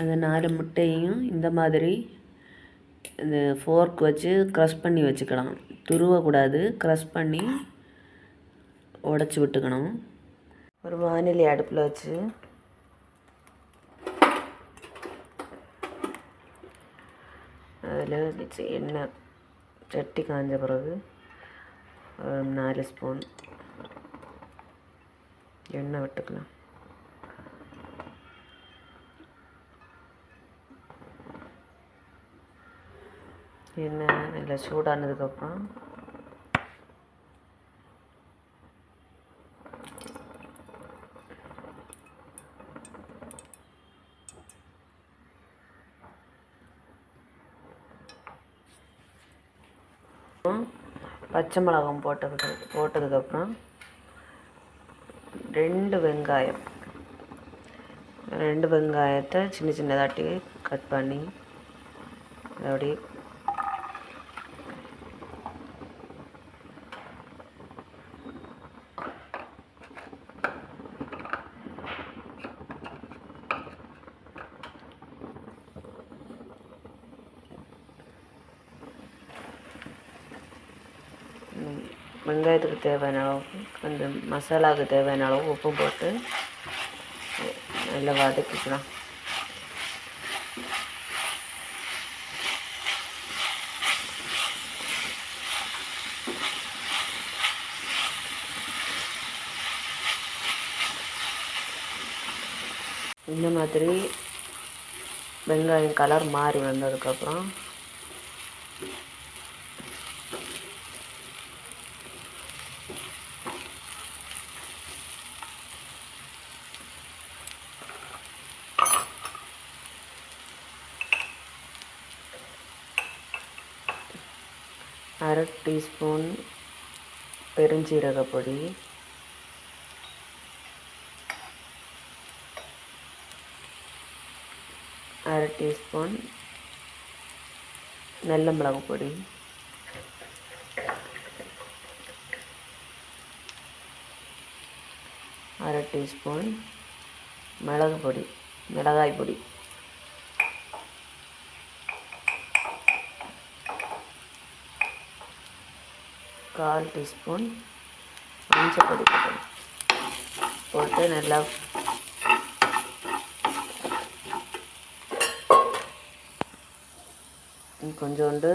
அந்த நாலு முட்டையும் இந்த மாதிரி இந்த ஃபோர்க் வச்சு க்ரஷ் பண்ணி வச்சுக்கலாம். துருவக்கூடாது க்ரஷ் பண்ணி உடச்சி விட்டுக்கணும். ஒரு வானிலை அடுப்பில் வச்சு. அதில் எண்ணெய். சட்டி காஞ்ச பிறகு நாலு ஸ்பூன் எண்ணெய் விட்டுக்கலாம். எண்ணெய் நல்லா சூடானதுக்கப்புறம் பச்சை மிளகாய் போட்டதுக்கு போட்டதுக்கப்புறம் ரெண்டு வெங்காயம் ரெண்டு வெங்காயத்தை சின்ன சின்னதாட்டி கட் பண்ணி அப்படியே வெங்காயத்துக்கு தேவையான அளவுக்கு அந்த மசாலாவுக்கு தேவையான அளவு உப்பு போட்டு நல்லா வதக்கிக்கலாம். இந்த மாதிரி வெங்காயம் கலர் மாறி வந்ததுக்கப்புறம் அரை டீஸ்பூன் பெருஞ்சீரக பொடி அரை டீஸ்பூன் நல்ல மிளகு பொடி அரை டீஸ்பூன் மிளகு பொடி மிளகாய் பொடி கால் டீஸ்பூன் மஞ்சப்பொடி போட்டு போட்டு நல்லா கொஞ்சோண்டு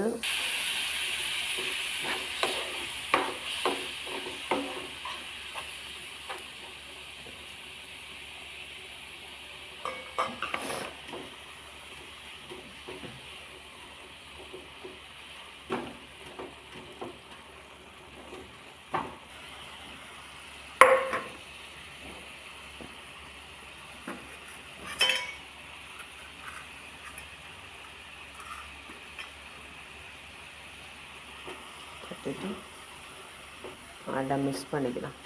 கட்டிட்டு நல்லா மிக்ஸ் பண்ணிக்கலாம்.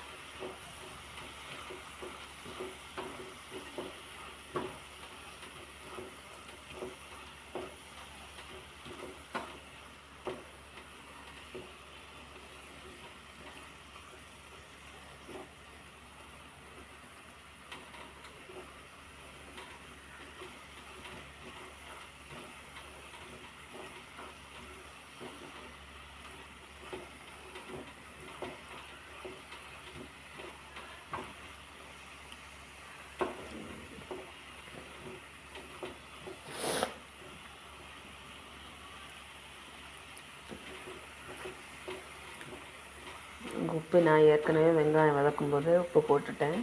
உப்பு நான் ஏற்கனவே வெங்காயம் வதக்கும்போது உப்பு போட்டுட்டேன்.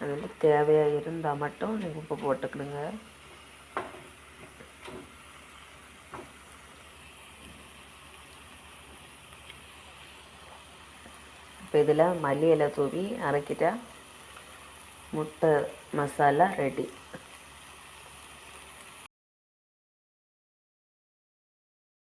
அதில் தேவையாக இருந்தால் மட்டும் நீங்கள் உப்பு போட்டுக்கணுங்க இப்போ இதில் மல்லி இலை தூவி அரைக்கிட்டால் முட்டை மசாலா ரெடி